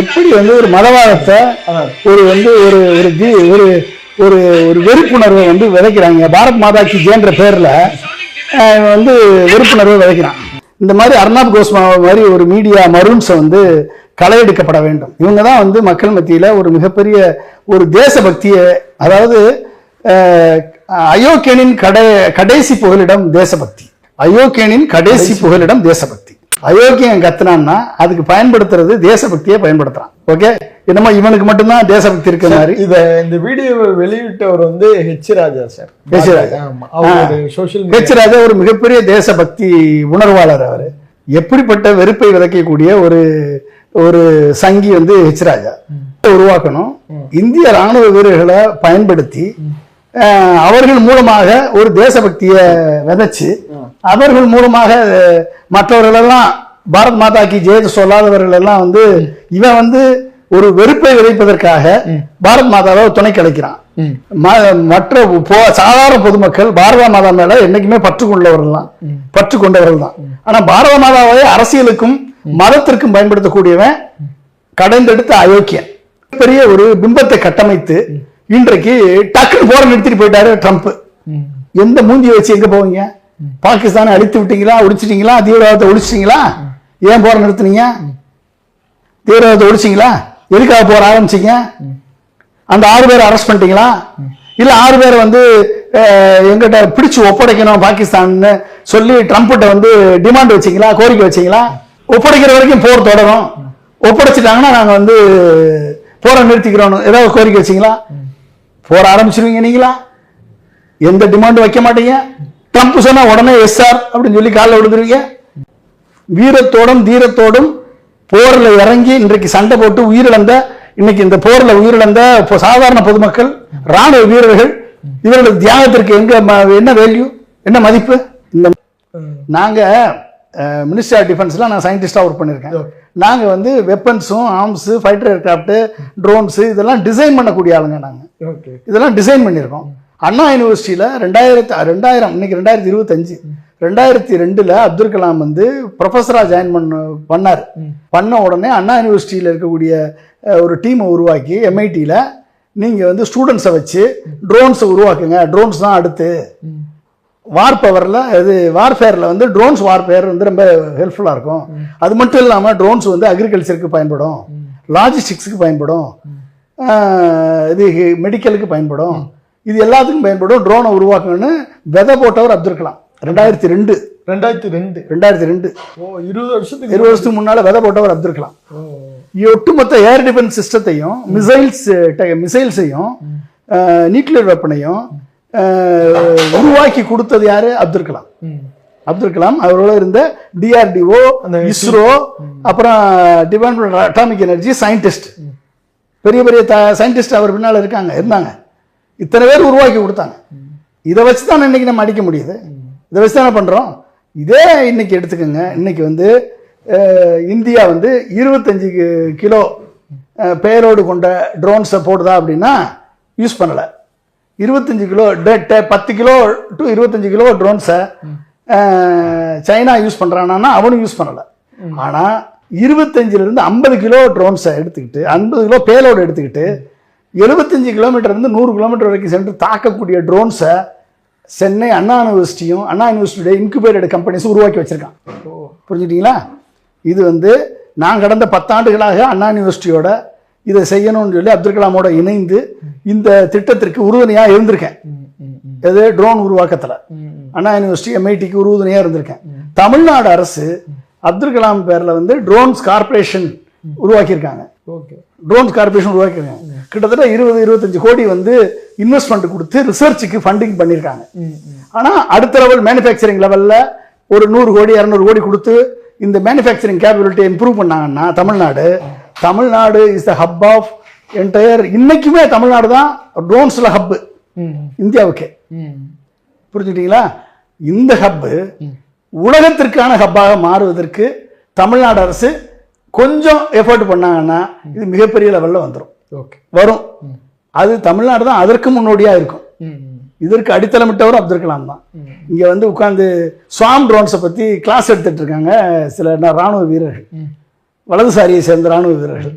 எப்படி வந்து ஒரு மதவாதத்தை ஒரு வந்து ஒரு ஒரு ஒரு ஒரு ஒரு வெறுப்புணர்வை வந்து விதைக்கிறாங்க? பாரத் மாதா கி ஜேன்ற பேர்ல வந்து வெறுப்புணர்வை விதைக்கிறான். இந்த மாதிரி அர்ணாப் கோஸ்மா மாதிரி ஒரு மீடியா மருன்ஸை வந்து களை எடுக்கப்பட வேண்டும். இவங்க தான் வந்து மக்கள் மத்தியில ஒரு மிகப்பெரிய ஒரு தேசபக்தியை அதாவது அயோக்கியனின் கடை கடைசி புகலிடம் தேசபக்தி. அயோக்கியனின் கடைசி. புகலிடம் தேசபக்தி. அயோக்கியன் கத்துனான்னா அதுக்கு பயன்படுத்துறது தேசபக்தியை பயன்படுத்துறான். ஓகே என்னமோ இவனுக்கு மட்டும்தான் தேசபக்தி இருக்கிற மாதிரி. இத இந்த வீடியோவை வெளியிட்டவர் வந்து H Raja sir. H Raja. Social H Raja ஒரு மிகப்பெரிய தேசபக்தி உணர்வாளர் அவர். எப்படிப்பட்ட வெறுப்பை விதைக்கக்கூடிய ஒரு ஒரு சங்கி வந்து ஹெச் ராஜா. உருவாக்கணும். இந்திய ராணுவ வீரர்களை பயன்படுத்தி அவர்கள் மூலமாக ஒரு தேசபக்தியை விதைச்சு அவர்கள் மூலமாக மற்றவர்களெல்லாம் பாரத் மாதா கி ஜெய சொல்லாதவர்கள் எல்லாம் வந்து இவன் வந்து ஒரு வெறுப்பை விதைப்பதற்காக பாரத் மாதாவை துணை கலைக்கிறான் ம- மற்ற பொ- சாதாரண பொதுமக்கள் பாரத மாதா மேல என்னைக்குமே பற்று கொண்டவர்கள் தான் பற்று கொண்டவர்கள் தான் ஆனா பாரத மாதாவை அரசியலுக்கும் மதத்திற்கும் பயன்படுத்தக்கூடியவன் கடைந்தெடுத்த அயோக்கியன். பெரிய ஒரு பிம்பத்தை கட்டமைத்து இன்றைக்கு டக்குன்னு போற நிறுத்திட்டு போயிட்டாரு ட்ரம்ப். எந்த மூஞ்சியை வச்சு எங்க போவீங்க? பாகிஸ்தானை அழித்து விட்டீங்களா? ஒழிச்சிட்டீங்களா தீவிரவாதத்தை ஒழிச்சிட்டீங்களா ஏன் போற நிறுத்துனீங்க தீவிரவாதத்தை ஒழிச்சிங்களா எதுக்காக போற ஆரம்பிச்சீங்க? அந்த ஆறு பேரை அரெஸ்ட் பண்ணிட்டீங்களா? இல்லை ஆறு பேரை வந்து எங்கிட்ட பிடிச்சு ஒப்படைக்கணும் பாகிஸ்தான்னு சொல்லி ட்ரம்ப்கிட்ட வந்து டிமாண்ட் வச்சீங்களா? கோரிக்கை வச்சீங்களா? ஒப்படைக்கிற வரைக்கும் போர் தொடரும். ஒப்படைச்சிட்டாங்கன்னா நாங்க வந்து போரை நிறுத்திக்கிறோம். ஏதாவது கோரிக்கை வச்சீங்களா? போற ஆரம்பிச்சிருவீங்க நீங்களா? எந்த டிமாண்டும் வைக்க மாட்டீங்க? ட்ரம்ப் சொன்னா உடனே எஸ் சார் அப்படின்னு சொல்லி காலைல விழுந்துருவீங்க. வீரத்தோடும் தீரத்தோடும் போர்ல இறங்கி இன்றைக்கு சண்டை போட்டு உயிரிழந்த இன்னைக்கு இந்த போர்ல உயிரிழந்த சாதாரண பொதுமக்கள் ராணுவ வீரர்கள் இவர்கள் தியாகத்திற்கு எங்க என்ன வேல்யூ என்ன மதிப்பு? இந்த நாங்க மினிஸ்டர் ஆஃப் டிஃபென்ஸ்ல நான் சயின்டிஸ்டா ஒர்க் பண்ணியிருக்கேன் நாங்க வந்து வெப்பன்ஸும் ஆர்ம்ஸ் ஃபைட்டர் ஏர்கிராஃப்ட் ட்ரோன்ஸ் இதெல்லாம் டிசைன் பண்ணக்கூடிய ஆளுங்க நாங்க. ஓகே இதெல்லாம் டிசைன் பண்ணியிருக்கோம் அண்ணா யூனிவர்சிட்டியில் ரெண்டாயிரத்து ரெண்டாயிரம் இன்னைக்கு ரெண்டாயிரத்தி இருபத்தஞ்சு. ரெண்டாயிரத்தி ரெண்டுல அப்துல் கலாம் வந்து ப்ரொஃபஸரா ஜாயின் பண்ண பண்ணார். பண்ண உடனே அண்ணா யூனிவர்சிட்டியில் இருக்கக்கூடிய ஒரு டீமை உருவாக்கி எம்ஐடியில் நீங்கள் வந்து ஸ்டூடெண்ட்ஸை வச்சு ட்ரோன்ஸை உருவாக்குங்க. ட்ரோன்ஸ் தான் அடுத்து. வார் பவரில் இது வார்ஃபேரில் வந்து ட்ரோன்ஸ் வார்ஃபேர் வந்து ரொம்ப ஹெல்ப்ஃபுல்லாக இருக்கும். அது மட்டும் இல்லாமல் ட்ரோன்ஸ் வந்து அக்ரிகல்ச்சருக்கு பயன்படும். லாஜிஸ்டிக்ஸுக்கு பயன்படும். இது மெடிக்கலுக்கு பயன்படும். இது எல்லாத்துக்கும் பயன்படும். ட்ரோனை உருவாக்கணும்னு விதை போட்டவர் அப்துல் கலாம். ரெண்டாயிரத்தி ரெண்டு. ரெண்டாயிரத்தி ரெண்டு. ரெண்டாயிரத்தி ரெண்டு. ஓ இருபது வருஷத்துக்கு இருபது வருஷத்துக்கு முன்னால விதை போட்டவர் அப்துல் கலாம். ஒட்டுமொத்த ஏர் டிஃபென்ஸ் சிஸ்டத்தையும் மிசைல்ஸ் மிசைல்ஸையும் நியூக்ளியர் வெப்பனையும் உருவாக்கி கொடுத்தது யாரு? அப்துல் கலாம். அப்துல் கலாம் அவரோட இருந்த டிஆர்டிஓ இஸ்ரோ அப்புறம் டிபார்ட்மெண்ட் அட்டாமிக் எனர்ஜி சயின்டிஸ்ட் பெரிய பெரிய சயின்டிஸ்ட் அவர் பின்னால இருக்காங்க இருந்தாங்க. இத்தனை பேர் உருவாக்கி கொடுத்தாங்க. இதை வச்சு தான் இன்னைக்கு நம்ம அடிக்க முடியுது. இதை வச்சு தானே பண்றோம்? இதே இன்னைக்கு எடுத்துக்கோங்க. இன்னைக்கு வந்து இந்தியா வந்து இருபத்தஞ்சு கிலோ பேரோடு கொண்ட ட்ரோன்ஸை போடுதா அப்படின்னா யூஸ் பண்ணலை. இருபத்தஞ்சு கிலோ டே- டே- பத்து கிலோ டு இருபத்தஞ்சு கிலோ ட்ரோன்ஸை சைனா யூஸ் பண்ணுறானா அவனும் யூஸ் பண்ணலை. ஆனால் இருபத்தஞ்சிலிருந்து ஐம்பது கிலோ ட்ரோன்ஸை எடுத்துக்கிட்டு ஐம்பது கிலோ பேலோடு எடுத்துக்கிட்டு எழுபத்தஞ்சு கிலோமீட்டர் இருந்து நூறு கிலோமீட்டர் வரைக்கும் சென்று தாக்கக்கூடிய ட்ரோன்ஸை சென்னை அண்ணா யூனிவர்சிட்டியும் அண்ணா யூனிவர்சிட்டியோட இன்குபேட்டட் கம்பெனிஸும் உருவாக்கி வச்சிருக்கான் புரிஞ்சுட்டீங்களா இது வந்து நான் கடந்த பத்தாண்டுகளாக அண்ணா யூனிவர்சிட்டியோட இதை செய்யணும்னு சொல்லி அப்துல் கலாமோட இணைந்து இந்த திட்டத்திற்கு உறுதுணையாக இருந்திருக்கேன். எது? ட்ரோன் உருவாக்கத்தில். அண்ணா யூனிவர்சிட்டி எம்ஐடிக்கு உறுதுணையாக இருந்திருக்கேன். தமிழ்நாடு அரசு அப்துல் கலாம் பேரில் வந்து ட்ரோன்ஸ் கார்ப்பரேஷன் உருவாக்கியிருக்காங்க. ஓகே. ட்ரோன்ஸ் கார்ப்பரேஷன் உருவாக்கியிருக்காங்க. கிட்டத்தட்ட இருபது இருபத்தஞ்சு கோடி வந்து இன்வெஸ்ட்மெண்ட் கொடுத்து ரிசர்ச்சுக்கு ஃபண்டிங் பண்ணியிருக்காங்க. ஆனால் அடுத்த லெவல் மேனுஃபேக்சரிங் லெவலில் ஒரு நூறு கோடி இரநூறு கோடி கொடுத்து இந்த மேனுஃபேக்சரிங் கேப்பபிலிட்டியை இம்ப்ரூவ் பண்ணாங்கன்னா Tamil Nadu Tamil Nadu is the hub of entire இன்னைக்குமே தமிழ்நாடு தான் ட்ரோன்ஸில் ஹப்பு இந்தியாவுக்கே. ம். புரிஞ்சுட்டீங்களா இந்த ஹப்பு உலகத்திற்கான ஹப்பாக மாறுவதற்கு தமிழ்நாடு அரசு கொஞ்சம் எஃபோர்ட் பண்ணாங்கன்னா இது மிகப்பெரிய லெவலில் வந்துடும் வரும். அது தமிழ்நாடு தான் அதற்கு முன்னோடியாக இருக்கும். இதற்கு அடித்தளமிட்டவர் அப்துல் கலாம் தான் இங்க வந்து உட்கார்ந்து ஸ்வாம் ட்ரோன்ஸை பத்தி கிளாஸ் எடுத்துட்டு இருக்காங்க சில ராணுவ வீரர்கள். வலதுசாரியை சேர்ந்த ராணுவ வீரர்கள்.